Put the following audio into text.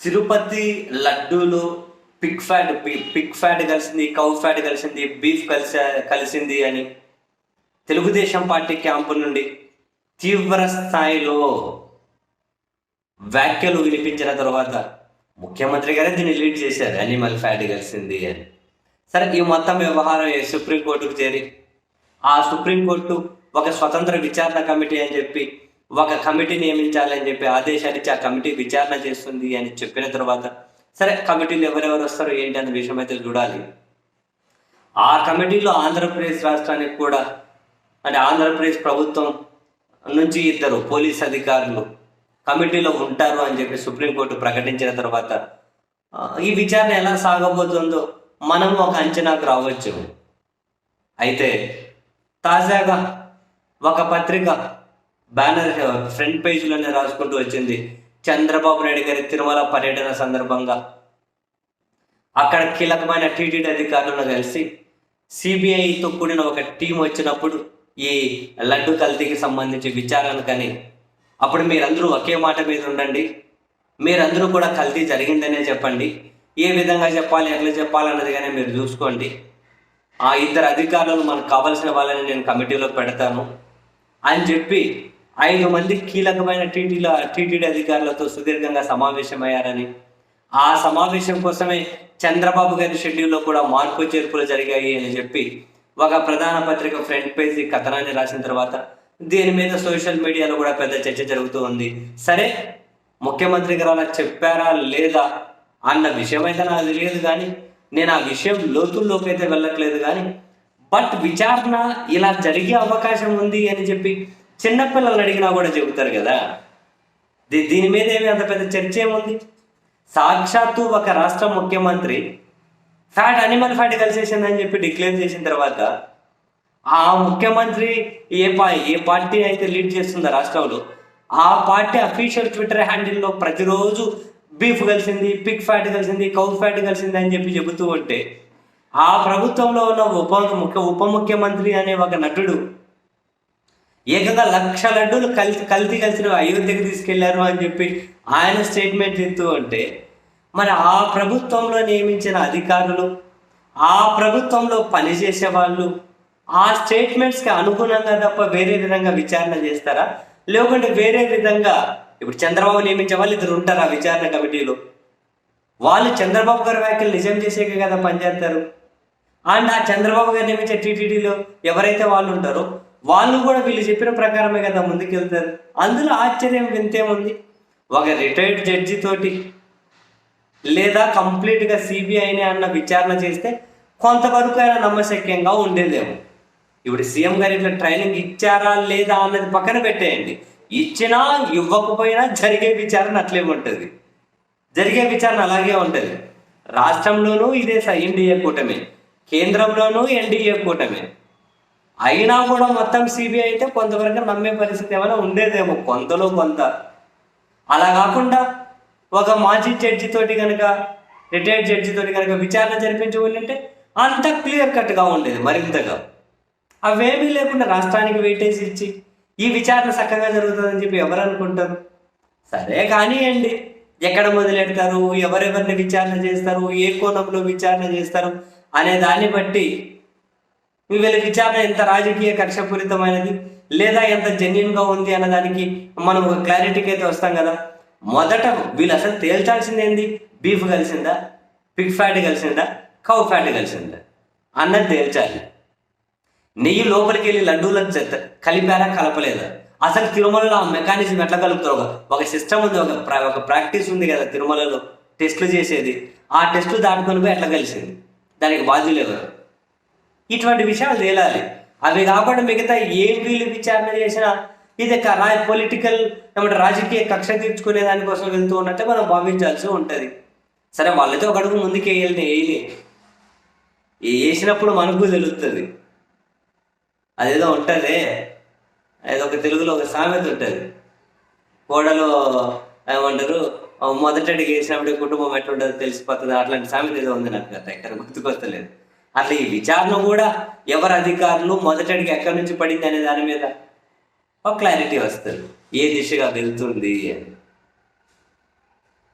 తిరుపతి లడ్డూలు pig fat pig fat కలిసింది cow fat కలిసింది బీఫ్ కలిసి కలిసింది అని తెలుగుదేశం పార్టీ క్యాంపు నుండి తీవ్ర స్థాయిలో వ్యాఖ్యలు వినిపించిన తర్వాత ముఖ్యమంత్రి గారే దీన్ని లీడ్ చేశారు అనిమల్ ఫ్యాట్ కలిసింది అని. సరే ఈ మొత్తం వ్యవహారం సుప్రీంకోర్టుకు చేరి ఆ సుప్రీంకోర్టు ఒక స్వతంత్ర విచారణ కమిటీ అని చెప్పి ఒక కమిటీ నియమించాలని చెప్పి ఆదేశాలు ఇచ్చి ఆ కమిటీ విచారణ చేస్తుంది అని చెప్పిన తర్వాత సరే కమిటీలు ఎవరెవరు వస్తారు ఏంటి అనే విషయం అయితే చూడాలి. ఆ కమిటీలో ఆంధ్రప్రదేశ్ రాష్ట్రానికి కూడా అంటే ఆంధ్రప్రదేశ్ ప్రభుత్వం నుంచి ఇద్దరు పోలీస్ అధికారులు కమిటీలో ఉంటారు అని చెప్పి సుప్రీంకోర్టు ప్రకటించిన తర్వాత ఈ విచారణ ఎలా సాగబోతుందో మనం ఒక అంచనాకు రావచ్చు. అయితే తాజాగా ఒక పత్రిక బ్యానర్ ఫ్రంట్ పేజీలోనే రాసుకుంటూ వచ్చింది. చంద్రబాబు నాయుడు గారి తిరుమల పర్యటన సందర్భంగా. అక్కడ కీలకమైన టీటీడీ అధికారులను కలిసి. సిబిఐతో కూడిన ఒక టీం వచ్చినప్పుడు ఈ లడ్డు కల్తీకి సంబంధించి విచారణ కానీ అప్పుడు మీరందరూ ఒకే మాట మీద ఉండండి. మీరందరూ కూడా కల్తీ జరిగిందనే చెప్పండి. ఏ విధంగా చెప్పాలి ఎట్లా చెప్పాలన్నది కానీ మీరు చూసుకోండి. ఆ ఇద్దరు అధికారులు మనకు కావలసిన వాళ్ళని నేను కమిటీలో పెడతాను అని చెప్పి ఐదు మంది కీలకమైన టీటీల టీటీడీ అధికారులతో సుదీర్ఘంగా సమావేశమయ్యారని. ఆ సమావేశం కోసమే చంద్రబాబు గారి షెడ్యూల్లో కూడా మార్పు చేర్పులు జరిగాయి అని చెప్పి ఒక ప్రధాన పత్రిక ఫ్రంట్ పేజీ కథనాన్ని రాసిన తర్వాత దీని మీద సోషల్ మీడియాలో కూడా పెద్ద చర్చ జరుగుతూ ఉంది. సరే ముఖ్యమంత్రి గారు అలా చెప్పారా లేదా అన్న విషయం అయితే నాకు తెలియదు కానీ నేను ఆ విషయం లోతుల్లోకి అయితే వెళ్ళట్లేదు కానీ బట్ విచారణ ఇలా జరిగే అవకాశం ఉంది అని చెప్పి చిన్నపిల్లలు అడిగినా కూడా చెబుతారు కదా. దీని మీద ఏమి అంత పెద్ద చర్చ ఏముంది? సాక్షాత్తు ఒక రాష్ట్ర ముఖ్యమంత్రి ఫ్యాట్ అనిమల్ ఫ్యాట్ కలిసేసిందని చెప్పి డిక్లేర్ చేసిన తర్వాత ఆ ముఖ్యమంత్రి ఏ పా ఏ పార్టీ అయితే లీడ్ చేస్తుందో రాష్ట్రంలో ఆ పార్టీ అఫీషియల్ ట్విట్టర్ హ్యాండిల్లో ప్రతిరోజు బీఫ్ కలిసింది పిక్ ఫ్యాట్ కలిసింది కౌ ఫ్యాట్ కలిసింది అని చెప్పి చెబుతూ ఉంటే ఆ ప్రభుత్వంలో ఉన్న ఉప ముఖ్య ఉప ముఖ్యమంత్రి అనే ఒక నటుడు ఏకంగా లక్ష లడ్డూలు కలిసి కల్తీ కలిసిన అయోధ్యకు తీసుకెళ్ళారు అని చెప్పి ఆయన స్టేట్మెంట్ ఇస్తూ ఉంటే మరి ఆ ప్రభుత్వంలో నియమించిన అధికారులు ఆ ప్రభుత్వంలో పనిచేసే వాళ్ళు ఆ స్టేట్మెంట్స్కి అనుగుణంగా తప్ప వేరే విధంగా విచారణ చేస్తారా? లేకుంటే వేరే విధంగా ఇప్పుడు చంద్రబాబు నియమించే వాళ్ళు ఇద్దరు ఉంటారు ఆ విచారణ కమిటీలో? వాళ్ళు చంద్రబాబు గారి వ్యాఖ్యలు నిజం చేసేక కదా పనిచేస్తారు. అండ్ ఆ చంద్రబాబు గారు నియమించే టీటీడీలో ఎవరైతే వాళ్ళు ఉంటారో వాళ్ళు కూడా వీళ్ళు చెప్పిన ప్రకారమే కదా ముందుకెళ్తారు. అందులో ఆశ్చర్యం వింతేముంది ఒక రిటైర్డ్ జడ్జి తోటి లేదా కంప్లీట్గా సిబిఐని అన్న విచారణ చేస్తే కొంతవరకు అయినా నమ్మశక్యంగా ఉండేదేమో. ఇప్పుడు సీఎం గారు ఇట్లా ట్రైనింగ్ ఇచ్చారా లేదా అన్నది పక్కన పెట్టేయండి. ఇచ్చినా ఇవ్వకపోయినా జరిగే విచారణ అట్లే ఉంటుంది. జరిగే విచారణ అలాగే ఉంటుంది. రాష్ట్రంలోనూ ఇదే స- ఎన్డీఏ కూటమి కేంద్రంలోనూ ఎన్డీఏ కూటమి. అయినా కూడా మొత్తం సిబిఐ అయితే కొంతవరకు నమ్మే పరిస్థితి ఏమైనా ఉండేదేమో కొంతలో కొంత. అలా కాకుండా ఒక మాజీ జడ్జి తోటి కనుక రిటైర్డ్ జడ్జి తోటి కనుక విచారణ జరిపించి ఉంటే అంత క్లియర్ కట్గా ఉండేది మరింతగా. అవేమీ లేకుండా రాష్ట్రానికి వెయిటేజ్ ఇచ్చి ఈ విచారణ చక్కగా జరుగుతుందని చెప్పి ఎవరు అనుకుంటారు? సరే కానివ్వండి ఎక్కడ మొదలెడతారు? ఎవరెవరిని విచారణ చేస్తారు? ఏ కోణంలో విచారణ చేస్తారు? అనే దాన్ని బట్టి వీళ్ళ విచారణ ఎంత రాజకీయ కక్షపూరితమైనది? లేదా ఎంత జెన్యున్గా ఉంది అన్న దానికి మనం ఒక క్లారిటీకి అయితే వస్తాం కదా? మొదట వీళ్ళు అసలు తేల్చాల్సింది ఏంది? బీఫ్ కలిసిందా? పిగ్ ఫ్యాట్ కలిసిందా? కౌ ఫ్యాట్ కలిసిందా? అన్నది తేల్చాలి. నెయ్యి లోపలికి వెళ్ళి లడ్డూలకు చెత్త కలిపారా కలపలేదా? అసలు తిరుమలలో ఆ మెకానిజం ఎట్లా కలుపుతారు? ఒక- ఒక సిస్టమ్ ఉంది ఒక ఒక ప్రాక్టీస్ ఉంది కదా తిరుమలలో. టెస్టులు చేసేది. ఆ టెస్టులు దాటుకొని పోయి ఎట్లా కలిసింది? దానికి బాధ్యులు ఎవరు? ఇటువంటి విషయాలు తేలాలి. అవి కాకుండా మిగతా ఏ వీళ్ళు విచారణ చేసినా ఇది పొలిటికల్ ఏమంటే రాజకీయ కక్ష తీర్చుకునే దానికోసం వెళ్తూ ఉన్నట్టే మనం భావించాల్సి ఉంటుంది. సరే వాళ్ళతో ఒక అడుగు ముందుకు వేయాలని వేయలే వేసినప్పుడు మనకు తెలుస్తుంది. అదేదో ఉంటుంది. ఏదో ఒక తెలుగులో ఒక సామెత ఉంటుంది. కోడలో ఏమంటారు ఆ మొదట అడిగి వేసినప్పుడు కుటుంబం ఎట్లుంటుందో తెలిసిపోతుంది. అట్లాంటి సామెత ఏదో ఉంది నాకు గత ఎక్కడ గుర్తుకొస్తలేదు. అట్లా ఈ విచారణ కూడా ఎవరు అధికారులు మొదట అడిగి ఎక్కడి నుంచి పడింది అనే దాని మీద? ఒక క్లారిటీ వస్తుంది. ఏ దిశగా వెళ్తుంది అని.